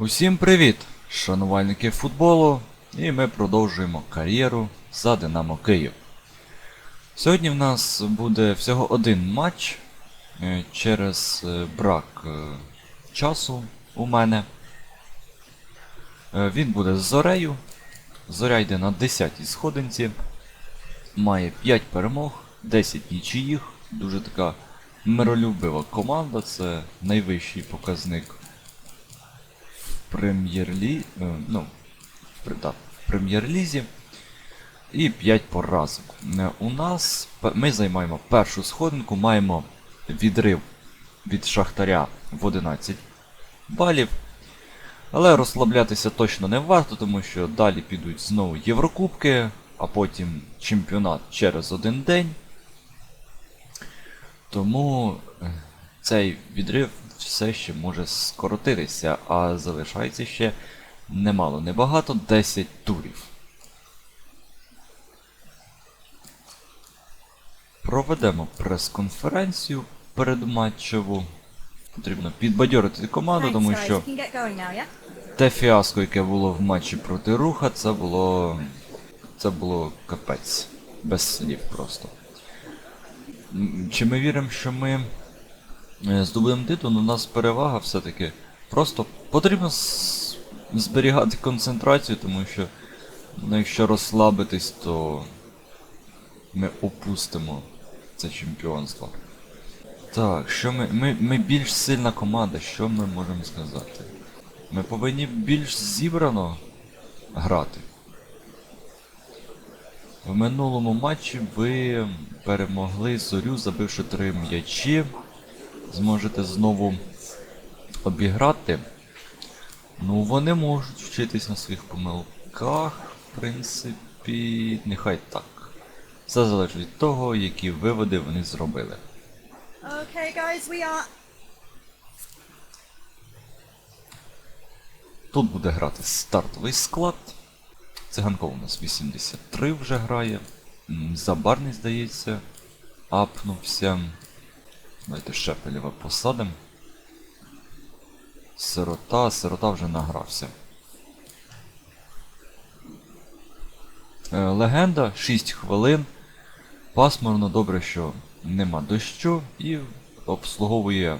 Усім привіт, шанувальники футболу, і ми продовжуємо кар'єру за Динамо Київ. Сьогодні в нас буде всього один матч е, через е, брак е, часу у мене. Він буде з Зорею. Зоря йде на 10-й сходинці. Має 5 перемог, 10 нічиїх. Дуже така миролюбива команда, це найвищий показник прем'єр-лі... е, ну, в прем'єр-лізі. І 5 поразок. Е, У нас ми займаємо першу сходинку, маємо відрив від Шахтаря в 11 балів. Але розслаблятися точно не варто, тому що далі підуть знову Єврокубки, а потім чемпіонат через один день. Тому е, цей відрив все ще може скоротитися, а залишається ще немало, небагато 10 турів. Проведемо прес-конференцію передматчеву. Потрібно підбадьорити команду, тому що те фіаско, яке було в матчі проти Руха, це було. Це було капець. Без слів просто. Чи ми віримо, що ми здобудемо титул, у нас перевага все-таки. Просто потрібно зберігати концентрацію, тому що ну, якщо розслабитись, то ми опустимо це чемпіонство. Так, що ми, ми, ми більш сильна команда, що ми можемо сказати? Ми повинні більш зібрано грати. В минулому матчі ви перемогли зорю, забивши три м'ячі. Зможете знову обіграти. Ну, вони можуть вчитись на своїх помилках, в принципі, нехай так. Все залежить від того, які виводи вони зробили. Okay, guys, we are. Тут буде грати стартовий склад. Циганков у нас 83 вже грає. Забарний, здається, апнувся. Давайте Шепелєва посадимо. Сирота, сирота вже награвся. Е, Легенда 6 хвилин. Пасмурно, добре, що нема дощу і обслуговує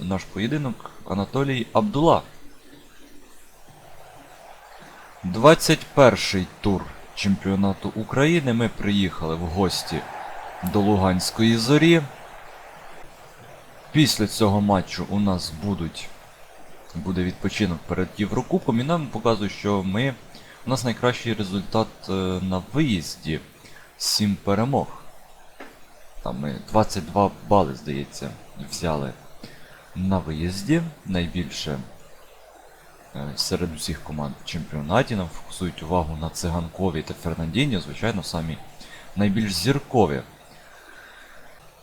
наш поєдинок Анатолій Абдула. 21 тур чемпіонату України. Ми приїхали в гості до Луганської зорі. Після цього матчу у нас будуть, буде відпочинок перед Єврокубком, і нам показують, що ми, у нас найкращий результат е, на виїзді 7 перемог. Там ми 22 бали, здається, взяли на виїзді. Найбільше Е, серед усіх команд в чемпіонаті нам фокусують увагу на Циганкові та Фернандіні, звичайно, самі найбільш зіркові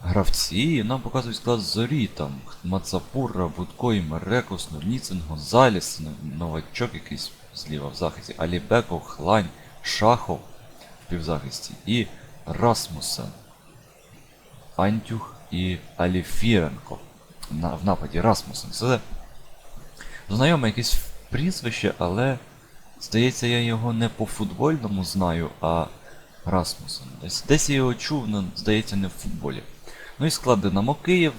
гравці. Нам показують склад зорі, там Мацапура, Будко, Мереко, Снурніцин, Гонзаліс, Новачок якийсь зліва в захисті, Алібеков, Хлань, Шахов в півзахисті і Расмусен, Антюх і Аліфіренко. На, в нападі Расмусен. Це Знайоме якесь прізвище, але здається, я його не по футбольному знаю, а Расмусен. Десь, десь я його чув, але здається, не в футболі. Ну і склад Динамо Київ,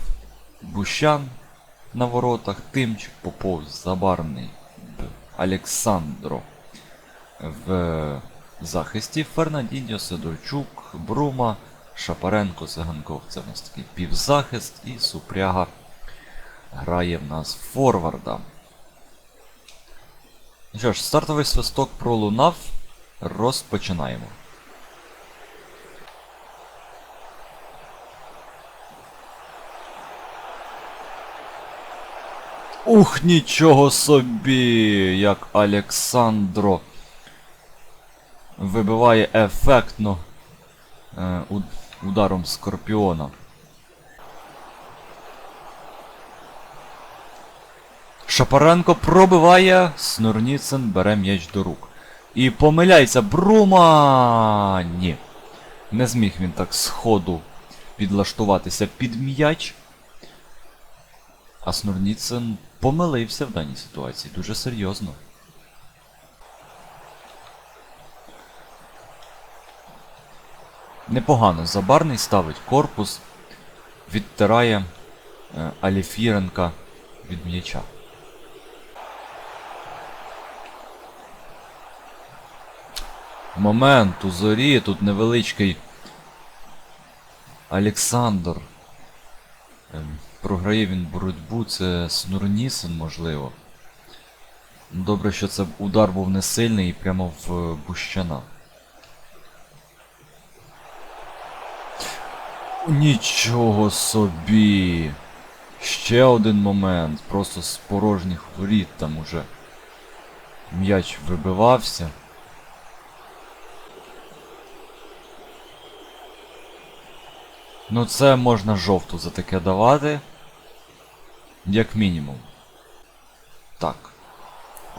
Бущан на воротах, Тимчик, Попов, Забарний, Олександро в захисті, Фернандіньо, Сидорчук, Брума, Шапаренко, Циганков. Це в нас такий півзахист і Супряга грає в нас форварда. Ну що ж, стартовий свисток пролунав. Розпочинаємо. Ух, нічого собі! Як Олександро вибиває ефектно е, ударом Скорпіона. Шапаренко пробиває, Снурніцин бере м'яч до рук. І помиляється Брума! Ні. Не зміг він так сходу підлаштуватися під м'яч. А Снурніцин помилився в даній ситуації дуже серйозно. Непогано. Забарний ставить корпус, відтирає е, Аліфіренка від м'яча. Момент у зорі, тут невеличкий Олександр. Ем, Програє він боротьбу, це Снурнісен, можливо. Ну, Добре, що це удар був не сильний і прямо в е, Бущана. Нічого собі. Ще один момент. Просто з порожніх воріт там уже м'яч вибивався. Ну це можна жовту за таке давати. Як мінімум. Так.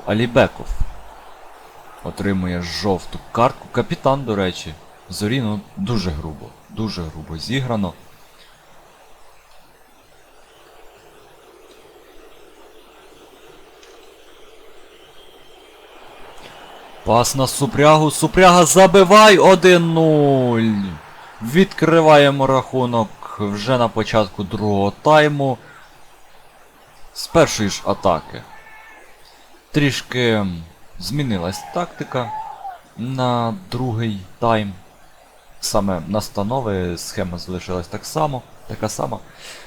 Алібеков. Отримує жовту картку. Капітан, до речі. Зорі, ну, дуже грубо. Дуже грубо зіграно. Пас на Супрягу. Супряга забивай 1-0. Відкриваємо рахунок вже на початку другого тайму. З першої ж атаки. Трішки змінилась тактика на другий тайм. Саме настанови, схема залишилась так само, така сама.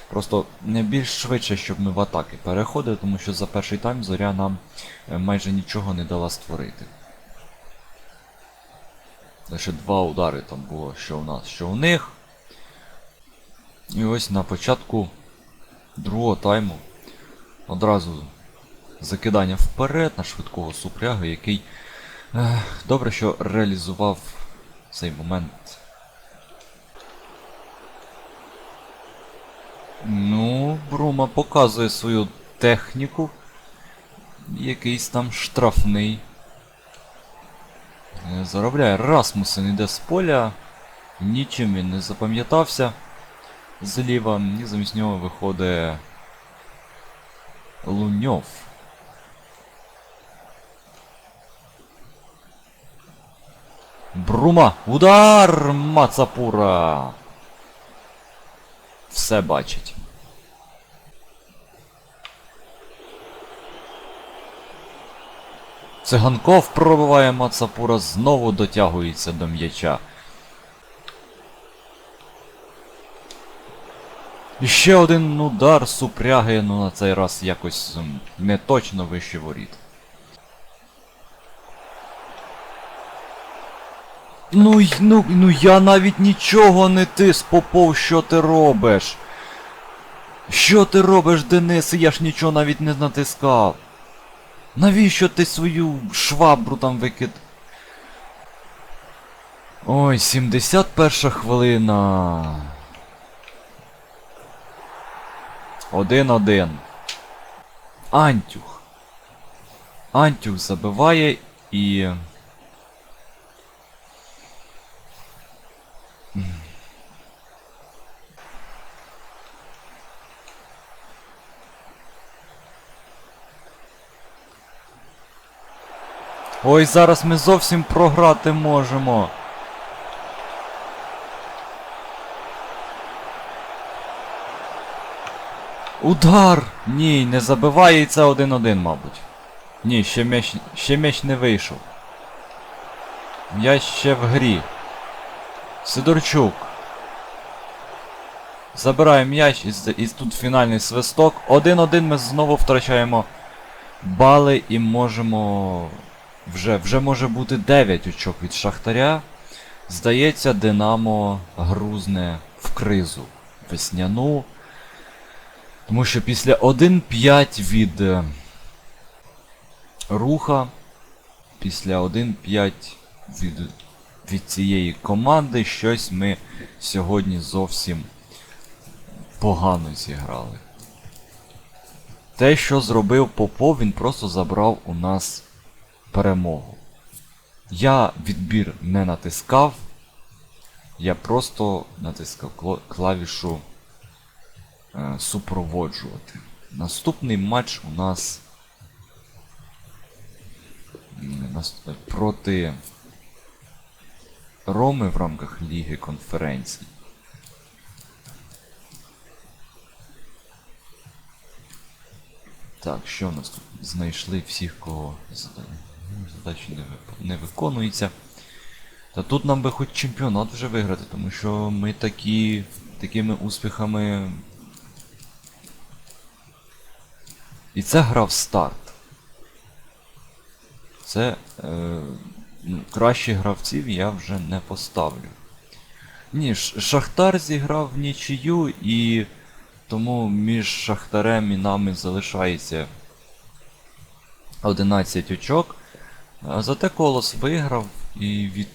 Просто не більш швидше, щоб ми в атаки переходили, тому що за перший тайм зоря нам е, майже нічого не дала створити. Лише два удари там було, що у нас, що у них. І ось на початку другого тайму одразу закидання вперед на швидкого супряга, який ех, добре, що реалізував цей момент. Ну, Брума показує свою техніку. Якийсь там штрафний. Заробляє Расмусен іде з поля. Нічим він не запам'ятався. Зліва, і замість нього виходить Луньов. Брума! Удар! Мацапура! Все бачить. Циганков пробиває Мацапура, знову дотягується до м'яча. І ще один удар супряги, ну на цей раз якось не точно вище воріт. Ну, ну, ну я навіть нічого не тис, Попов, що ти робиш? Що ти робиш, Денис? Я ж нічого навіть не натискав. Навіщо ти свою швабру там викид? Ой, 71 хвилина. Один-один. Антюх. Антюх забиває і. Ой, зараз ми зовсім програти можемо. Удар! Ні, не забиває і це 1-1, мабуть. Ні, ще м'яч, ще м'яч не вийшов. М'яч ще в грі. Сидорчук. Забирає м'яч і, і тут фінальний свисток. 1-1 ми знову втрачаємо бали і можемо. Вже, вже може бути 9 очок від Шахтаря. Здається, Динамо грузне в кризу весняну. Тому що після 1-5 від е, руха, після 1-5 від, від цієї команди щось ми сьогодні зовсім погано зіграли. Те, що зробив Попов, він просто забрав у нас перемогу. Я відбір не натискав, я просто натискав клавішу е, супроводжувати. Наступний матч у нас проти Роми в рамках Ліги конференцій. Так, що в нас тут? Знайшли всіх, кого зада- ну, задачі не, виконується. Та тут нам би хоч чемпіонат вже виграти, тому що ми такі, такими успіхами. І це гра в старт. Це е, ну, гравців я вже не поставлю. Ні, Шахтар зіграв в нічию і тому між Шахтарем і нами залишається 11 очок. Зате Колос виграв і, від...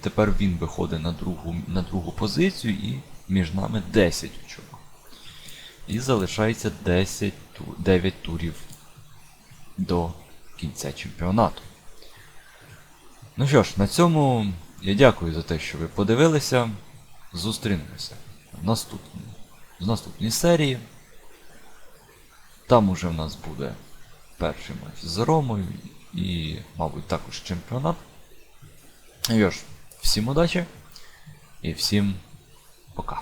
тепер він виходить на другу, на другу позицію і між нами 10 очок. І залишається 10, ту- 9 турів до кінця чемпіонату. Ну що ж, на цьому я дякую за те, що ви подивилися. Зустрінемося в наступному, в наступній серії. Там уже в нас буде перший матч з Ромою і, мабуть, також чемпіонат. Ну ж, всім удачі і всім пока.